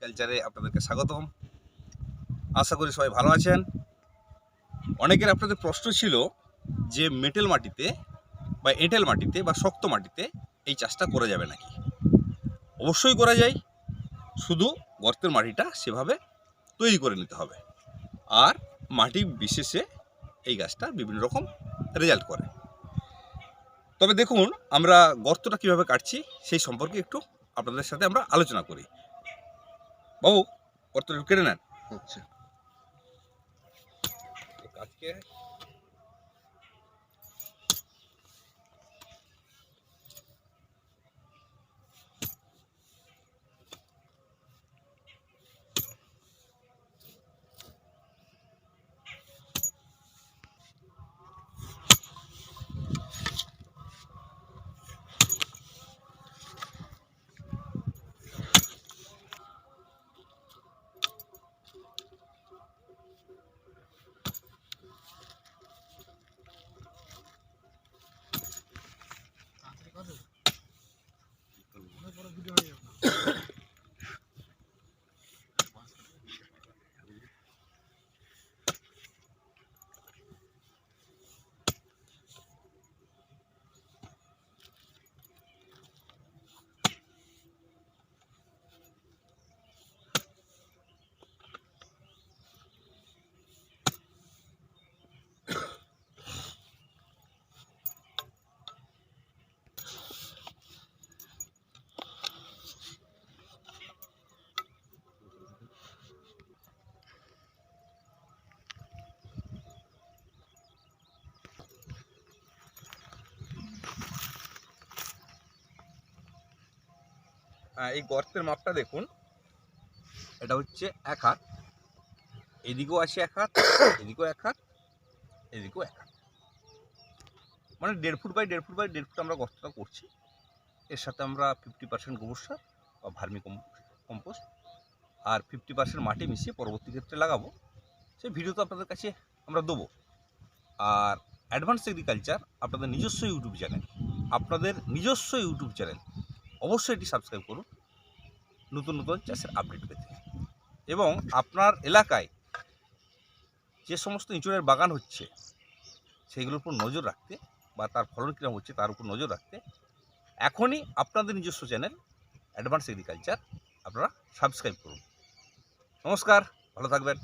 কালচারে আপনাদেরকে স্বাগতম। আশা করি সবাই ভালো আছেন। অনেকের আপনাদের প্রশ্ন ছিল যে মেটেল মাটিতে বা এঁটেল মাটিতে বা শক্ত মাটিতে এই চাষটা করা যাবে নাকি? অবশ্যই করা যায়। শুধু গর্তের মাটিটা সেভাবে তৈরি করে নিতে হবে। আর মাটি বিশেষে এই গাছটা বিভিন্ন রকম রেজাল্ট করে। তবে দেখুন, আমরা গর্তটা কীভাবে কাটছি সেই সম্পর্কে একটু আপনাদের সাথে আমরা আলোচনা করি। বাবু একটু কেটে নেন? আচ্ছা। আজকে এই গর্তের মাপটা দেখুন। এটা হচ্ছে এক হাত। এদিকেও আছে এক হাত, এদিকেও এক হাত, এদিকেও এক হাত। মানে দেড় ফুট বাই দেড় ফুট বাই দেড় ফুট আমরা গর্তটা করছি। এর সাথে আমরা ফিফটি পার্সেন্ট গোবর সার বা ভার্মি কম্পোস্ট আর ফিফটি পার্সেন্ট মাটি মিশিয়ে পরবর্তী ক্ষেত্রে লাগাবো। সেই ভিডিও তো আপনাদের কাছে আমরা দেবো। আর অ্যাডভান্স এগ্রিকালচার আপনাদের নিজস্ব ইউটিউব চ্যানেল আপনাদের নিজস্ব ইউটিউব চ্যানেল অবশ্যই এটি সাবস্ক্রাইব করুন। নতুন নতুন চাষের আপডেট পেতে। এবং আপনার এলাকায় যে সমস্ত ইঁচড়ের বাগান হচ্ছে, সেগুলোর উপর নজর রাখতে বা তার ফলন কীরকম হচ্ছে, তার উপর নজর রাখতে এখনই আপনাদের নিজস্ব চ্যানেল অ্যাডভান্স এগ্রিকালচার আপনারা সাবস্ক্রাইব করুন। নমস্কার, ভালো থাকবেন।